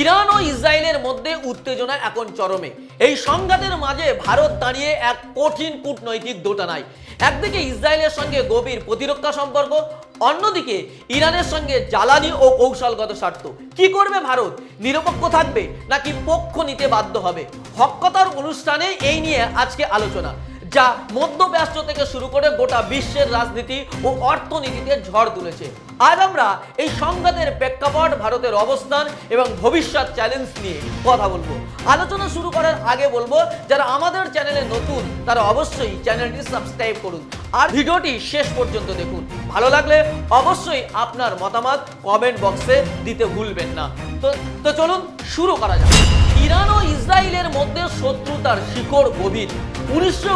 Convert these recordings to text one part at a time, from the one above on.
Iran ও ইসরায়েলের মধ্যে উত্তেজনা এখন চরমে। এই সংঘাতের মাঝে ভারত দাঁড়িয়ে এক কঠিন কূটনৈতিক দোটানায়। একদিকে ইসরায়েলের সঙ্গে গভীর প্রতিরক্ষা সম্পর্ক, অন্যদিকে ইরানের সঙ্গে জ্বালানি ও কৌশলগত স্বার্থ। কি করবে ভারত? নিরপেক্ষ থাকবে নাকি পক্ষ নিতে বাধ্য হবে? হকতার অনুষ্ঠানে এই নিয়ে আজকে আলোচনা। যা মধ্যপ্রাচ্য থেকে শুরু করে গোটা বিশ্বের রাজনীতি ও অর্থনীতিতে ঝড় তুলেছে। আজ আমরা এই সংঘাতের প্রেক্ষাপট, ভারতের অবস্থান এবং ভবিষ্যৎ চ্যালেঞ্জ নিয়ে কথা বলব। আলোচনা শুরু করার আগে বলব, যারা আমাদের চ্যানেলে নতুন, তারা অবশ্যই চ্যানেলটি সাবস্ক্রাইব করুন। আর ভিডিওটি শেষ পর্যন্ত দেখুন। ভালো লাগলে অবশ্যই আপনার মতামত কমেন্ট বক্সে দিতে ভুলবেন না। তো তো চলুন শুরু করা যাক। ইরান ও ইসরায়েলের মধ্যে শত্রুতার শিকড় গভীর। উনিশশো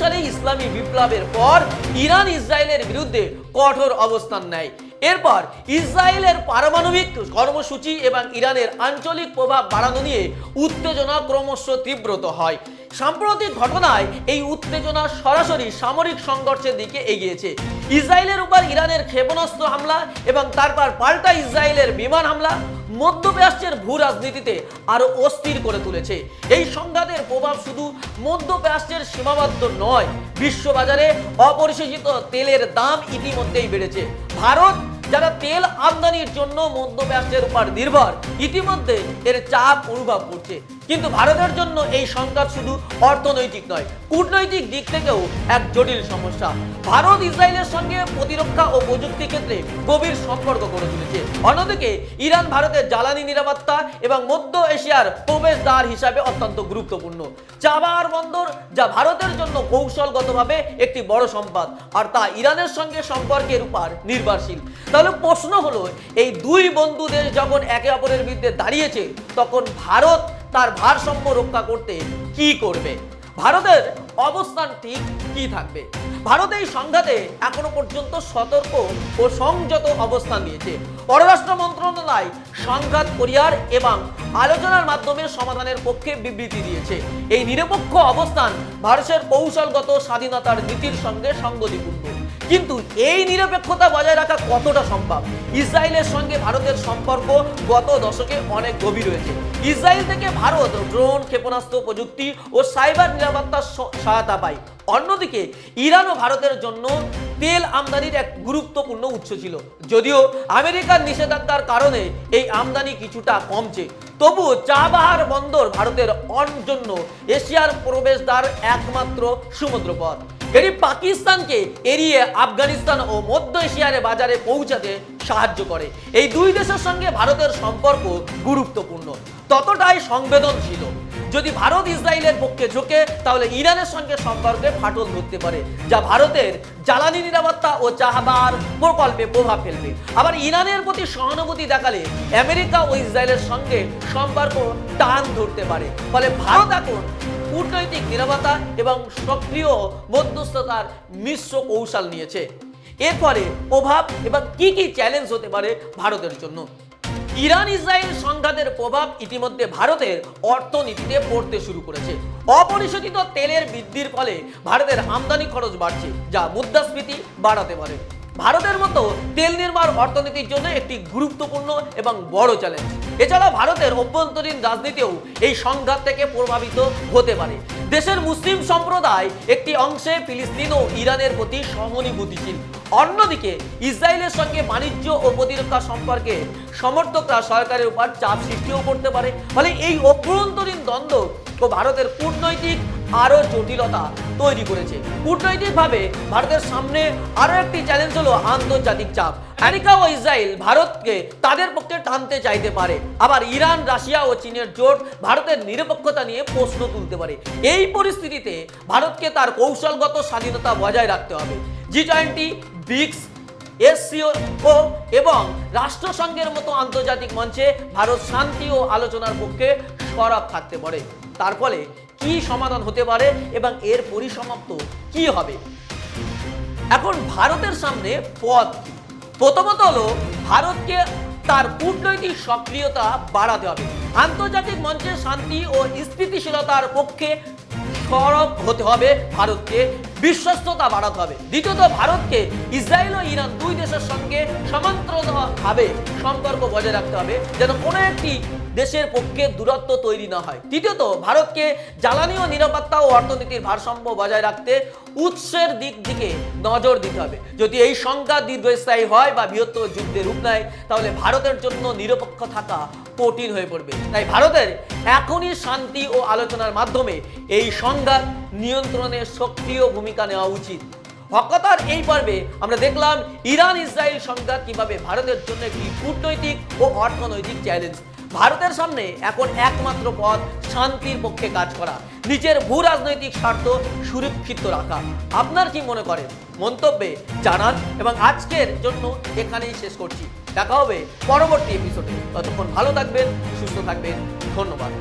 সালে ইসলামী বিপ্লবের পর ইরান ইসরায়েলের বিরুদ্ধে কঠোর অবস্থান নেয়। এরপর ইসরায়েলের পারমাণবিক কর্মসূচি এবং ইরানের আঞ্চলিক প্রভাব বাড়ানো নিয়ে উত্তেজনা ক্রমশ তীব্রত হয়। সাম্প্রতিক ঘটনায় এই উত্তেজনা সরাসরি সামরিক সংঘর্ষের দিকে এগিয়েছে। ইসরায়েলের উপর ইরানের ক্ষেপণাস্ত্র হামলা এবং তারপর পাল্টা ইসরায়েলের বিমান হামলা মধ্যপ্রাচ্যের ভূ রাজনীতিতে আরও অস্থির করে তুলেছে। এই সংঘাতের প্রভাব শুধু মধ্যপ্রাচ্যের সীমাবদ্ধ নয়, বিশ্ববাজারে অপরিশোষিত তেলের দাম ইতিমধ্যেই বেড়েছে। ভারত, যারা তেল আমদানির জন্য মধ্যপ্রাচ্যের উপর নির্ভর, ইতিমধ্যে এর চাপ অনুভব করছে। কিন্তু ভারতের জন্য এই সংঘাত শুধু অর্থনৈতিক নয়, কূটনৈতিক দিক থেকেও এক জটিল সমস্যা। ভারত ইসরায়েলের সঙ্গে প্রতিরক্ষা ও প্রযুক্তি ক্ষেত্রে গভীর সম্পর্ক গড়ে তুলেছে। অন্যদিকে, ইরান ভারতের জ্বালানি নিরাপত্তা এবং মধ্য এশিয়ার প্রবেশদ্বার হিসাবে অত্যন্ত গুরুত্বপূর্ণ। চাবার বন্দর, যা ভারতের জন্য কৌশলগতভাবে একটি বড় সম্পদ, আর তা ইরানের সঙ্গে সম্পর্কের উপর নির্ভরশীল। তাহলে প্রশ্ন হলো, এই দুই বন্ধু দেশ যখন একে অপরের বিরুদ্ধে দাঁড়িয়েছে, তখন ভারত তার ভারসাম্য রক্ষা করতে কি করবে? ভারতের অবস্থান ঠিক কি থাকবে? ভারত এই সংঘাতে এখনও পর্যন্ত সতর্ক ও সংযত অবস্থান নিয়েছে। পররাষ্ট্র মন্ত্রণালয় সংঘাত পরিহার এবং আলোচনার মাধ্যমে সমাধানের পক্ষে বিবৃতি দিয়েছে। এই নিরপেক্ষ অবস্থান ভারতের কৌশলগত স্বাধীনতার নীতির সঙ্গে সঙ্গতিপূর্ণ। কিন্তু এই নিরপেক্ষতা বজায় রাখা কতটা সম্ভব? ইসরায়েলের সঙ্গে ভারতের সম্পর্ক গত দশকে অনেক গভীর রয়েছে ইসরায়েল থেকে ভারত ড্রোন, ক্ষেপণাস্ত্র, প্রযুক্তি ও সাইবার নিরাপত্তার সহায়তা পায়। অন্যদিকে, ইরান ও ভারতের জন্য তেল আমদানির এক গুরুত্বপূর্ণ উৎস ছিল। যদিও আমেরিকার নিষেধাজ্ঞার কারণে এই আমদানি কিছুটা কমছে। তবুও চাবাহার বন্দর ভারতের অন জন্য এশিয়ার প্রবেশদ্বার একমাত্র সমুদ্রপথ। এটি পাকিস্তানকে এড়িয়ে আফগানিস্তান ও মধ্য এশিয়ার বাজারে পৌঁছাতে সাহায্য করে। এই দুই দেশের সঙ্গে ভারতের সম্পর্ক গুরুত্বপূর্ণ। ততটাই সংবেদনশীল। যদি ভারত ইসরায়েলের পক্ষে ঝোঁকে, তাহলে ইরানের সঙ্গে সম্পর্কে ফাটল ধরতে পারে, যা ভারতের জ্বালানি নিরাপত্তা ও চাহাবার প্রকল্পে প্রভাব ফেলবে। আবার ইরানের প্রতি সহানুভূতি দেখালে আমেরিকা ও ইসরায়েলের সঙ্গে সম্পর্ক টান ধরতে পারে। ফলে ভারত এখন কূটনৈতিক নিরাপত্তা এবং সক্রিয় মধ্যস্থতার মিশ্র কৌশল নিয়েছে। এরপরে প্রভাব এবং কি কি চ্যালেঞ্জ হতে পারে ভারতের জন্য? ইরান ইসরায়েল সংঘাতের প্রভাব ইতিমধ্যে ভারতের অর্থনীতিতে পড়তে শুরু করেছে। অপরিশোধিত তেলের বৃদ্ধির ফলে ভারতের আমদানি খরচ বাড়ছে, যা মুদ্রাস্ফীতি বাড়াতে পারে। ভারতের মতো তেল নির্মাণ অর্থনীতির জন্য একটি গুরুত্বপূর্ণ এবং বড় চ্যালেঞ্জ এছাড়া ভারতের অভ্যন্তরীণ রাজনীতিও এই সংঘাত থেকে প্রভাবিত হতে পারে। দেশের মুসলিম সম্প্রদায় একটি অংশে ফিলিস্তিন ও ইরানের প্রতি সহানুভূতিশীল। অন্যদিকে ইসরায়েলের সঙ্গে বাণিজ্য ও প্রতিরক্ষা সম্পর্কে সমর্থকরা সরকারের উপর চাপ সৃষ্টিও করতে পারে। ফলে এই অভ্যন্তরীণ দ্বন্দ্ব ও ভারতের কূটনৈতিক আরও জটিলতা তৈরি করেছে। কূটনৈতিকভাবে ভারতের সামনে আরও একটি চ্যালেঞ্জ হলো আন্তর্জাতিক চাপ। আমেরিকা ও ইসরায়েল ভারতকে তাদের পক্ষে টানতে চাইতে পারে। আবার ইরান, রাশিয়া ও চীনের জোট ভারতের নিরপেক্ষতা নিয়ে প্রশ্ন তুলতে পারে। এই পরিস্থিতিতে ভারতকে তার কৌশলগত স্বাধীনতা বজায় রাখতে হবে। জি টোয়েন্টি ব্রিক্স এসসিও এবং রাষ্ট্রসংঘের মতো আন্তর্জাতিক মঞ্চে ভারত শান্তি ও আলোচনার পক্ষে সরব থাকতে পারে। তার ফলে কি সমাধান হতে পারে এবং এর পরিসমাপ্ত কি হবে? এখন ভারতের সামনে পথ কি? প্রথমত হলো, ভারতকে তার কূটনৈতিক সক্রিয়তা বাড়াতে হবে। আন্তর্জাতিক মঞ্চে শান্তি ও স্থিতিশীলতার পক্ষে সরব হতে হবে ভারতকে। বিশ্বস্ততা বাড়াতে হবে। দ্বিতীয়ত, ভারতকে ইসরায়েল ও ইরান দুই দেশের সঙ্গে সমান্তরভাবে সম্পর্ক বজায় রাখতে হবে, যেন কোনো একটি দেশের পক্ষে দূরত্ব তৈরি না হয়। তৃতীয়ত, ভারতকে জ্বালানি ও নিরাপত্তা ও অর্থনীতির ভারসাম্য বজায় রাখতে উৎসের দিক দিকে নজর দিতে হবে। যদি এই সংঘাত দীর্ঘস্থায়ী হয় বা বৃহত্তর যুদ্ধে রূপ নেয়, তাহলে ভারতের জন্য নিরপেক্ষ থাকা কঠিন হয়ে পড়বে। তাই ভারতের এখনই শান্তি ও আলোচনার মাধ্যমে এই সংঘাত নিয়ন্ত্রণে সক্রিয় ভূমিকা নেওয়া উচিত। হকতার এই পর্বে আমরা দেখলাম ইরান ইসরায়েল সংঘাত কীভাবে ভারতের জন্য একটি কূটনৈতিক ও অর্থনৈতিক চ্যালেঞ্জ ভারতের সামনে এখন একমাত্র পথ শান্তির পক্ষে কাজ করা, নিজের ভূ রাজনৈতিক স্বার্থ সুরক্ষিত রাখা। আপনার কি মনে করেন? মন্তব্যে জানান এবং আজকের জন্য এখানেই শেষ করছি। দেখা হবে পরবর্তী এপিসোডে ততক্ষণ ভালো থাকবেন, সুস্থ থাকবেন। ধন্যবাদ।